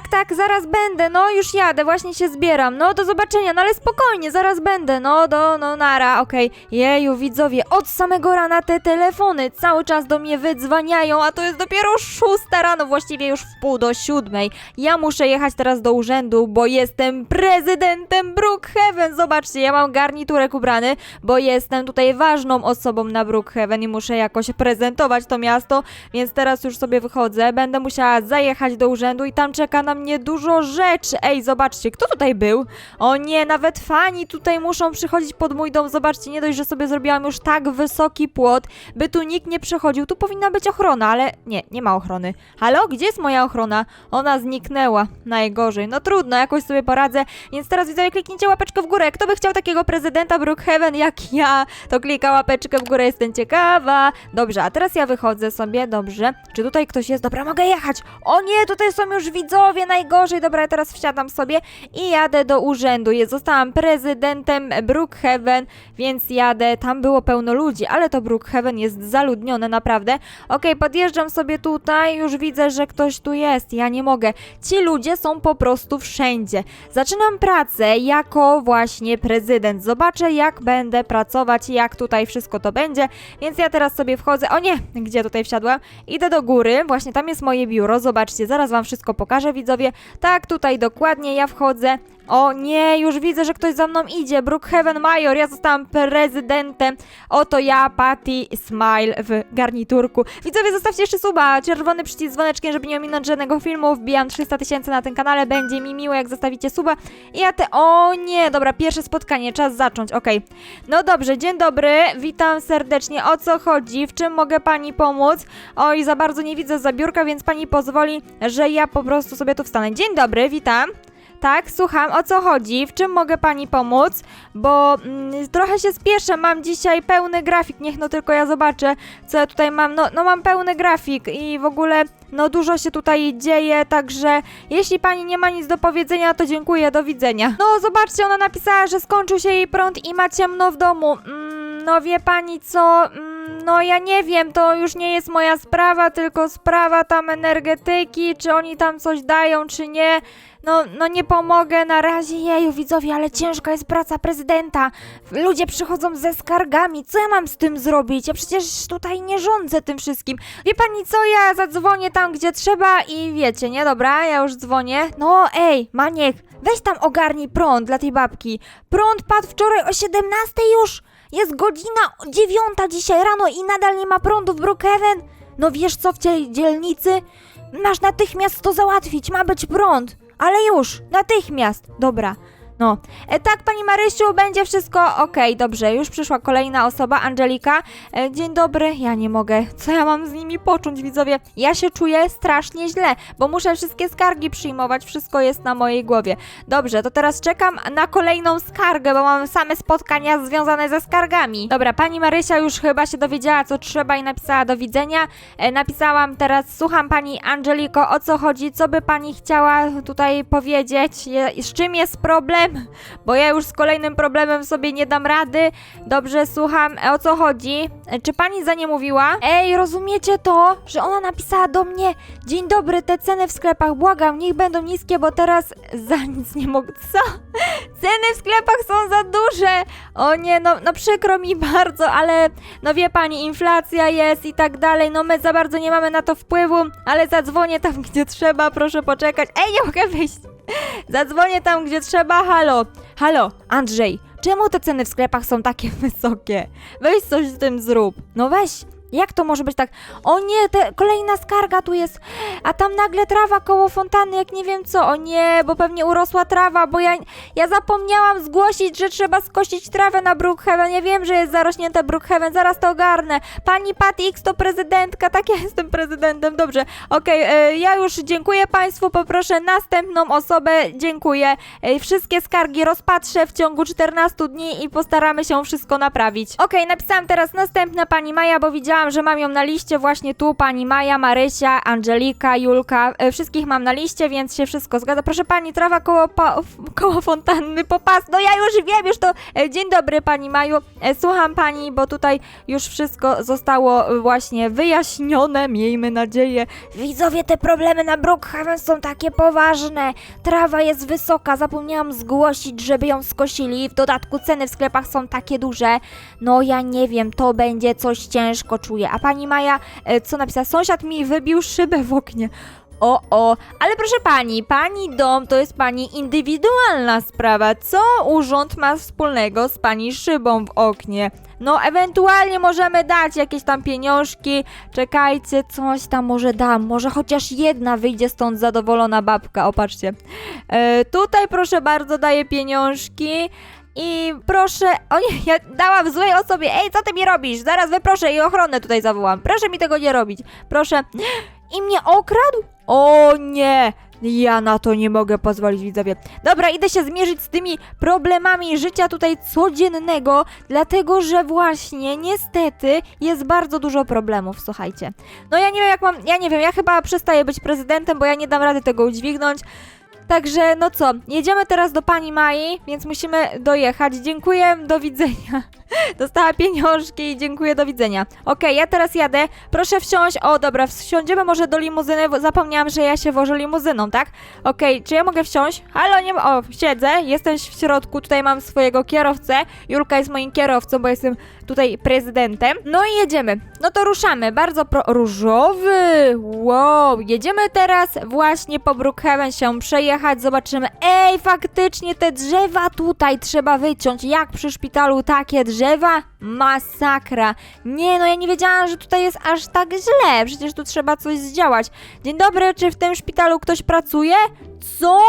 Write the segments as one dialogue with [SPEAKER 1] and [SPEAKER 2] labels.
[SPEAKER 1] Tak, tak, zaraz będę, no już jadę, właśnie się zbieram. No do zobaczenia, no ale spokojnie, zaraz będę. No do, no nara, okej. Jeju, widzowie, od samego rana te telefony cały czas do mnie wydzwaniają, a to jest dopiero szósta rano, właściwie już w pół do siódmej. Ja muszę jechać teraz do urzędu, bo jestem prezydentem Brookhaven. Zobaczcie, ja mam garniturek ubrany, bo jestem tutaj ważną osobą na Brookhaven i muszę jakoś prezentować to miasto, więc teraz już sobie wychodzę. Będę musiała zajechać do urzędu i tam czeka na mnie dużo rzeczy. Ej, zobaczcie, kto tutaj był? O nie, nawet fani tutaj muszą przychodzić pod mój dom. Zobaczcie, nie dość, że sobie zrobiłam już tak wysoki płot, by tu nikt nie przechodził. Tu powinna być ochrona, ale nie, nie ma ochrony. Halo, gdzie jest moja ochrona? Ona zniknęła. Najgorzej. No trudno, jakoś sobie poradzę. Więc teraz widzowie, kliknijcie łapeczkę w górę. Kto by chciał takiego prezydenta Brookhaven jak ja, to klika łapeczkę w górę, jestem ciekawa. Dobrze, a teraz ja wychodzę sobie, dobrze. Czy tutaj ktoś jest? Dobra, mogę jechać. O nie, tutaj są już widzowie, najgorzej. Dobra, ja teraz wsiadam sobie i jadę do urzędu. Zostałam prezydentem Brookhaven, więc jadę. Tam było pełno ludzi, ale to Brookhaven jest zaludnione, naprawdę. Okej, podjeżdżam sobie tutaj, już widzę, że ktoś tu jest. Ja nie mogę. Ci ludzie są po prostu wszędzie. Zaczynam pracę jako właśnie prezydent. Zobaczę, jak będę pracować, jak tutaj wszystko to będzie. Więc ja teraz sobie wchodzę. O nie, gdzie tutaj wsiadłam? Idę do góry, właśnie tam jest moje biuro. Zobaczcie, zaraz wam wszystko pokażę, widzowie. Tak, tutaj dokładnie ja wchodzę. O nie, już widzę, że ktoś za mną idzie. Brookhaven Major, ja zostałam prezydentem. Oto ja, Patty Smile w garniturku. Widzowie, zostawcie jeszcze suba, czerwony przycisk dzwoneczkiem, żeby nie ominąć żadnego filmu. Wbijam 300 tysięcy na tym kanale, będzie mi miło, jak zostawicie suba. I ja te... O nie, dobra, pierwsze spotkanie, czas zacząć, okej. No dobrze, dzień dobry, witam serdecznie. O co chodzi? W czym mogę pani pomóc? Oj, za bardzo nie widzę za biurka, więc pani pozwoli, że ja po prostu sobie tu wstanę. Dzień dobry, witam. Tak, słucham, o co chodzi? W czym mogę pani pomóc? Bo mm, trochę się spieszę, mam dzisiaj pełny grafik, niech no tylko ja zobaczę, co ja tutaj mam. No, no mam pełny grafik i w ogóle, no dużo się tutaj dzieje, także jeśli pani nie ma nic do powiedzenia, to dziękuję, do widzenia. No zobaczcie, ona napisała, że skończył się jej prąd i ma ciemno w domu. Mm, no wie pani co, mm, no ja nie wiem, to już nie jest moja sprawa, tylko sprawa tam energetyki, czy oni tam coś dają, czy nie. No, no nie pomogę na razie, jeju widzowie, ale ciężka jest praca prezydenta. Ludzie przychodzą ze skargami, co ja mam z tym zrobić? Ja przecież tutaj nie rządzę tym wszystkim. Wie pani co, ja zadzwonię tam, gdzie trzeba i wiecie, nie? Dobra, ja już dzwonię. No ej, Maniek, weź tam ogarnij prąd dla tej babki. Prąd padł wczoraj o 17 już. Jest godzina dziewiąta dzisiaj rano i nadal nie ma prądu w Brookhaven. No wiesz co w tej dzielnicy? Masz natychmiast to załatwić, ma być prąd. Ale już, natychmiast. Dobra. No, e, tak, pani Marysiu, będzie wszystko okej, dobrze. Już przyszła kolejna osoba, Angelika. E, dzień dobry, ja nie mogę. Co ja mam z nimi począć, widzowie? Ja się czuję strasznie źle, bo muszę wszystkie skargi przyjmować, wszystko jest na mojej głowie. Dobrze, to teraz czekam na kolejną skargę, bo mam same spotkania związane ze skargami. Dobra, pani Marysia już chyba się dowiedziała, co trzeba i napisała do widzenia. E, napisałam teraz, słucham pani Angeliko, o co chodzi, co by pani chciała tutaj powiedzieć, Je, z czym jest problem? Bo ja już z kolejnym problemem sobie nie dam rady. Dobrze, słucham, e, o co chodzi? E, Czy pani za nie mówiła? Ej, rozumiecie to, że ona napisała do mnie Dzień dobry, te ceny w sklepach, błagam, niech będą niskie, bo teraz za nic nie mogę. Co? Ceny w sklepach są za duże! O nie, no, no przykro mi bardzo, ale no wie pani, inflacja jest i tak dalej, no my za bardzo nie mamy na to wpływu, ale zadzwonię tam, gdzie trzeba, proszę poczekać. Ej, nie mogę wyjść! Zadzwonię tam, gdzie trzeba, halo! Halo, Andrzej, czemu te ceny w sklepach są takie wysokie? Weź coś z tym zrób. No weź, jak to może być tak? O nie, te, kolejna skarga tu jest, a tam nagle trawa koło fontanny, jak nie wiem co. O nie, bo pewnie urosła trawa, bo ja, ja zapomniałam zgłosić, że trzeba skosić trawę na Brookhaven. Ja wiem, że jest zarośnięte Brookhaven, zaraz to ogarnę. Pani Patty X to prezydentka, tak ja jestem prezydentem, dobrze. Okej, e, ja już dziękuję Państwu, poproszę następną osobę, dziękuję. E, wszystkie skargi rozpatrzę w ciągu 14 dni i postaramy się wszystko naprawić. Okej, napisałam teraz następna pani Maja, bo widziałam, że mam ją na liście właśnie tu, pani Maja, Marysia, Angelika, Julka, e, wszystkich mam na liście, więc się wszystko zgadza. Proszę pani, trawa koło, koło fontanny, popas, no ja już wiem, już to, e, dzień dobry pani Maju, e, słucham pani, bo tutaj już wszystko zostało właśnie wyjaśnione, miejmy nadzieję. Widzowie, te problemy na Brookhaven są takie poważne, trawa jest wysoka, zapomniałam zgłosić, żeby ją skosili, w dodatku ceny w sklepach są takie duże, no ja nie wiem, to będzie coś ciężko A pani Maja, e, co napisała? Sąsiad mi wybił szybę w oknie. O, o, ale proszę pani, pani dom to jest pani indywidualna sprawa. Co urząd ma wspólnego z pani szybą w oknie? No, ewentualnie możemy dać jakieś tam pieniążki. Czekajcie, coś tam może dam. Może chociaż jedna wyjdzie stąd zadowolona babka. Opatrzcie. E, tutaj proszę bardzo, daję pieniążki. I proszę, o nie, ja dałam złej osobie, ej, co ty mi robisz? Zaraz wyproszę i ochronę tutaj zawołam. Proszę mi tego nie robić. Proszę. I mnie okradł? O nie! Ja na to nie mogę pozwolić, widzowie. Dobra, idę się zmierzyć z tymi problemami życia tutaj codziennego, dlatego że właśnie, niestety, jest bardzo dużo problemów, słuchajcie. No ja nie wiem, jak mam, ja nie wiem, ja chyba przestaję być prezydentem, bo ja nie dam rady tego udźwignąć. Także, no co, jedziemy teraz do pani Mai, więc musimy dojechać. Dziękuję, do widzenia. Dostała pieniążki i dziękuję, do widzenia. Okej, ja teraz jadę. Proszę wsiąść. O, dobra, wsiądziemy może do limuzyny, zapomniałam, że ja się wożę limuzyną, tak? Okej, czy ja mogę wsiąść? Halo, nie. O, siedzę, jestem w środku, tutaj mam swojego kierowcę. Julka jest moim kierowcą, bo jestem tutaj prezydentem. No i jedziemy. No to ruszamy. Bardzo pro... Różowy! Wow! Jedziemy teraz właśnie po Brookhaven się przejechać, zobaczymy. Ej, faktycznie te drzewa tutaj trzeba wyciąć. Jak przy szpitalu takie drzewa? Masakra. Nie, no ja nie wiedziałam, że tutaj jest aż tak źle. Przecież tu trzeba coś zdziałać. Dzień dobry, czy w tym szpitalu ktoś pracuje? Co?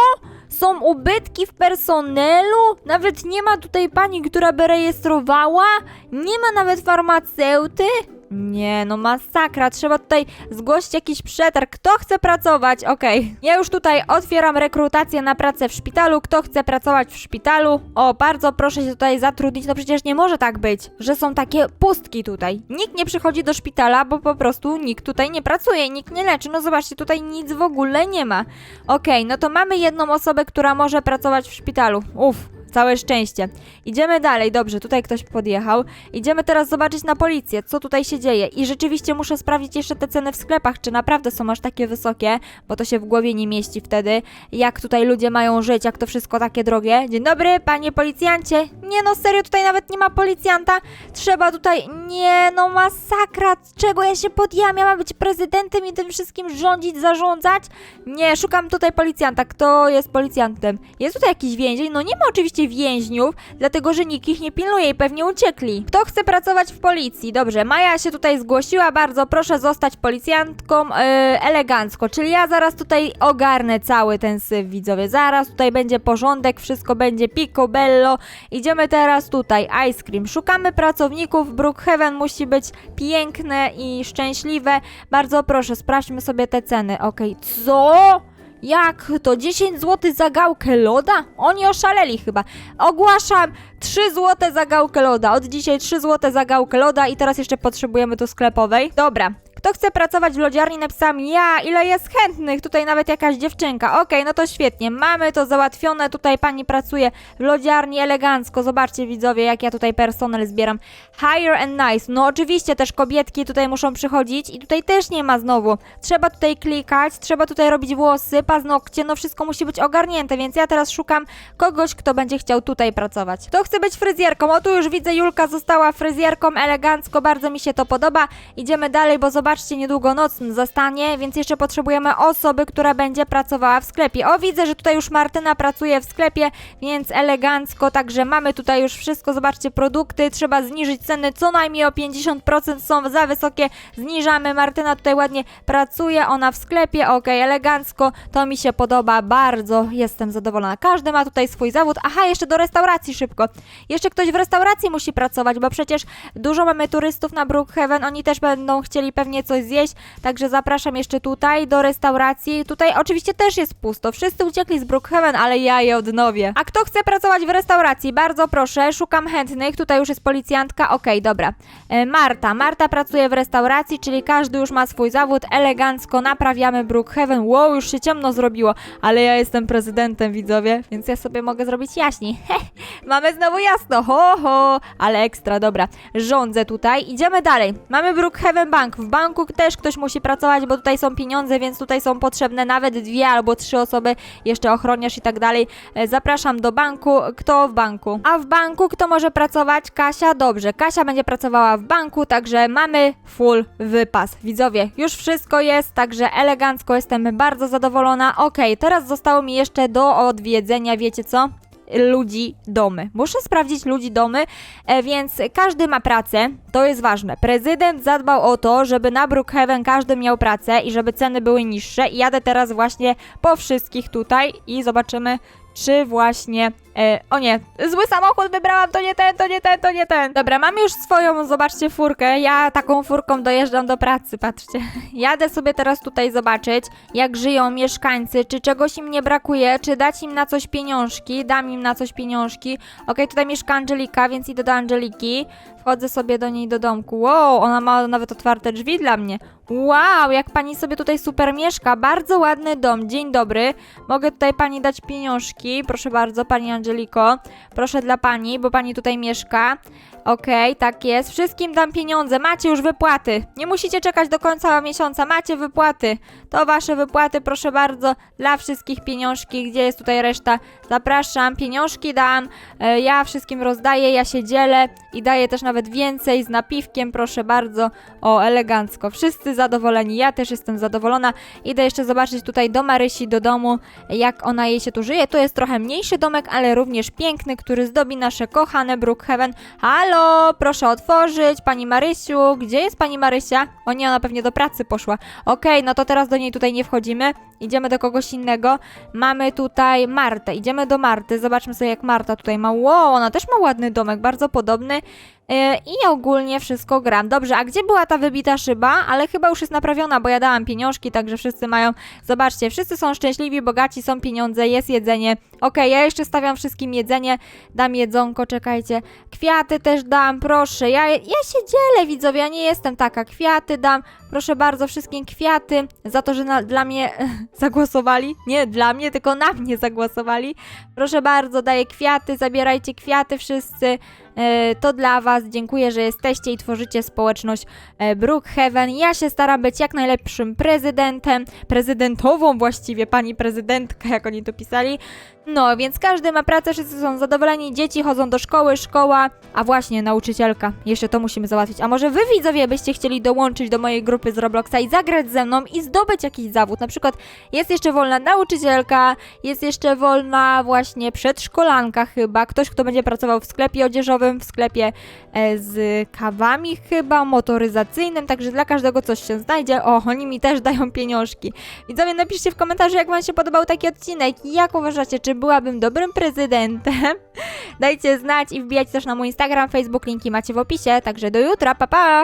[SPEAKER 1] Są ubytki w personelu? Nawet nie ma tutaj pani, która by rejestrowała? Nie ma nawet farmaceuty? Nie, no masakra, trzeba tutaj zgłosić jakiś przetarg. Kto chce pracować? Okej. Ja już tutaj otwieram rekrutację na pracę w szpitalu. Kto chce pracować w szpitalu? O, bardzo proszę się tutaj zatrudnić. No przecież nie może tak być, że są takie pustki tutaj. Nikt nie przychodzi do szpitala, bo po prostu nikt tutaj nie pracuje, nikt nie leczy. No zobaczcie, tutaj nic w ogóle nie ma. Okej, no to mamy jedną osobę, która może pracować w szpitalu. Uff. Całe szczęście. Idziemy dalej, dobrze, tutaj ktoś podjechał. Idziemy teraz zobaczyć na policję, co tutaj się dzieje. I rzeczywiście muszę sprawdzić jeszcze te ceny w sklepach, czy naprawdę są aż takie wysokie, bo to się w głowie nie mieści wtedy. Jak tutaj ludzie mają żyć, jak to wszystko takie drogie. Dzień dobry, panie policjancie. Nie no, serio, tutaj nawet nie ma policjanta. Trzeba tutaj... Nie no, masakra. Czego ja się podjęłam? Ja mam być prezydentem i tym wszystkim rządzić, zarządzać? Nie, szukam tutaj policjanta. Kto jest policjantem? Jest tutaj jakiś więzień? No nie ma oczywiście więźniów, dlatego że nikt ich nie pilnuje i pewnie uciekli. Kto chce pracować w policji? Dobrze, Maja się tutaj zgłosiła, bardzo proszę zostać policjantką yy, elegancko, czyli ja zaraz tutaj ogarnę cały ten syf, widzowie. Zaraz tutaj będzie porządek, wszystko będzie picobello. Idziemy teraz tutaj, ice cream. Szukamy pracowników, Brookhaven musi być piękne i szczęśliwe. Bardzo proszę, sprawdźmy sobie te ceny. Okej, co? Jak to? 10 zł za gałkę loda? Oni oszaleli chyba. Ogłaszam 3 zł za gałkę loda. Od dzisiaj 3 zł za gałkę loda i teraz jeszcze potrzebujemy tu sklepowej. Dobra. Kto chce pracować w lodziarni? Napisałam ja, ile jest chętnych, tutaj nawet jakaś dziewczynka. Okej, no to świetnie, mamy to załatwione, tutaj pani pracuje w lodziarni elegancko. Zobaczcie widzowie, jak ja tutaj personel zbieram. Hire and nice, no oczywiście też kobietki tutaj muszą przychodzić i tutaj też nie ma znowu. Trzeba tutaj klikać, trzeba tutaj robić włosy, paznokcie, no wszystko musi być ogarnięte, więc ja teraz szukam kogoś, kto będzie chciał tutaj pracować. Kto chce być fryzjerką? O tu już widzę, Julka została fryzjerką elegancko, bardzo mi się to podoba. Idziemy dalej, bo zobaczcie, niedługo noc zastanie, więc jeszcze potrzebujemy osoby, która będzie pracowała w sklepie. O, widzę, że tutaj już Martyna pracuje w sklepie, więc elegancko, także mamy tutaj już wszystko, zobaczcie, produkty, trzeba zniżyć ceny co najmniej o 50%, są za wysokie, zniżamy, Martyna tutaj ładnie pracuje, ona w sklepie, ok, elegancko, to mi się podoba bardzo, jestem zadowolona. Każdy ma tutaj swój zawód, aha, jeszcze do restauracji szybko. Jeszcze ktoś w restauracji musi pracować, bo przecież dużo mamy turystów na Brookhaven, oni też będą chcieli pewnie coś zjeść, także zapraszam jeszcze tutaj do restauracji. Tutaj oczywiście też jest pusto, wszyscy uciekli z Brookhaven, ale ja je odnowię. A kto chce pracować w restauracji? Bardzo proszę, szukam chętnych, tutaj już jest policjantka, okej, dobra. E, Marta, Marta pracuje w restauracji, czyli każdy już ma swój zawód, elegancko naprawiamy Brookhaven, wow, już się ciemno zrobiło, ale ja jestem prezydentem, widzowie, więc ja sobie mogę zrobić jaśniej. Mamy znowu jasno, ho, ho, ale ekstra, dobra. Rządzę tutaj, idziemy dalej. Mamy Brookhaven Bank. W banku też ktoś musi pracować, bo tutaj są pieniądze, więc tutaj są potrzebne nawet dwie albo trzy osoby, jeszcze ochroniarz i tak dalej. E, Zapraszam do banku. Kto w banku? A w banku kto może pracować? Kasia? Dobrze, Kasia będzie pracowała w banku, także mamy full wypas. Widzowie, już wszystko jest, także elegancko jestem bardzo zadowolona. Okej, teraz zostało mi jeszcze do odwiedzenia, wiecie co? Ludzi domy. Muszę sprawdzić ludzi domy, e, więc każdy ma pracę, to jest ważne. Prezydent zadbał o to, żeby na Brookhaven każdy miał pracę i żeby ceny były niższe i jadę teraz właśnie po wszystkich tutaj i zobaczymy, czy właśnie... E, o nie, zły samochód wybrałam, to nie ten, to nie ten, to nie ten. Dobra, mam już swoją, zobaczcie, furkę. Ja taką furką dojeżdżam do pracy, patrzcie. Jadę sobie teraz tutaj zobaczyć, jak żyją mieszkańcy, czy czegoś im nie brakuje, czy dać im na coś pieniążki, dam im na coś pieniążki. Okej, tutaj mieszka Angelika, więc idę do Angeliki. Wchodzę sobie do niej do domku. Wow, ona ma nawet otwarte drzwi dla mnie. Wow, jak pani sobie tutaj super mieszka. Bardzo ładny dom. Dzień dobry. Mogę tutaj pani dać pieniążki. Proszę bardzo, pani Angeliko. Proszę dla pani, bo pani tutaj mieszka. Okej, tak jest. Wszystkim dam pieniądze. Macie już wypłaty. Nie musicie czekać do końca miesiąca. Macie wypłaty. To wasze wypłaty, proszę bardzo. Dla wszystkich pieniążki. Gdzie jest tutaj reszta? Zapraszam. Pieniążki dam. E, ja wszystkim rozdaję. Ja się dzielę i daję też nawet więcej z napiwkiem. Proszę bardzo. O, elegancko. Wszyscy zadowoleni. Ja też jestem zadowolona. Idę jeszcze zobaczyć tutaj do Marysi, do domu, jak ona jej się tu żyje. To jest trochę mniejszy domek, ale również piękny, który zdobi nasze kochane Brookhaven. Halo, proszę otworzyć. Pani Marysiu, gdzie jest pani Marysia? O nie, ona pewnie do pracy poszła. Okej, no to teraz do niej tutaj nie wchodzimy. Idziemy do kogoś innego. Mamy tutaj Martę. Idziemy do Marty. Zobaczmy sobie, jak Marta tutaj ma. Wow, ona też ma ładny domek, bardzo podobny. Yy, I ogólnie wszystko gram. Dobrze, a gdzie była ta wybita szyba? Ale chyba już jest naprawiona, bo ja dałam pieniążki, także wszyscy mają. Zobaczcie, wszyscy są szczęśliwi, bogaci, są pieniądze, jest jedzenie. Okej, ja jeszcze stawiam wszystkim jedzenie. Dam jedzonko, czekajcie. Kwiaty też dam, proszę. Ja, ja się dzielę, widzowie, ja nie jestem taka. Kwiaty dam, proszę bardzo, wszystkim kwiaty. Za to, że na, dla mnie zagłosowali. Nie dla mnie, tylko na mnie zagłosowali. Proszę bardzo, daję kwiaty, zabierajcie kwiaty wszyscy. E, to dla Was. Dziękuję, że jesteście i tworzycie społeczność e, Brookhaven. Ja się staram być jak najlepszym prezydentem, prezydentową właściwie, pani prezydentka, jak oni to pisali. No, więc każdy ma pracę, wszyscy są zadowoleni, dzieci chodzą do szkoły, szkoła, a właśnie nauczycielka. Jeszcze to musimy załatwić. A może wy widzowie byście chcieli dołączyć do mojej grupy z Robloxa i zagrać ze mną i zdobyć jakiś zawód? Na przykład jest jeszcze wolna nauczycielka, jest jeszcze wolna właśnie przedszkolanka chyba, ktoś kto będzie pracował w sklepie odzieżowym, w sklepie e, z kawami chyba, motoryzacyjnym, także dla każdego coś się znajdzie. O, oni mi też dają pieniążki. Widzowie, napiszcie w komentarzu, jak wam się podobał taki odcinek jak uważacie, czy byłabym dobrym prezydentem? Dajcie znać i wbijajcie też na mój Instagram, Facebook, linki macie w opisie, także do jutra, pa pa!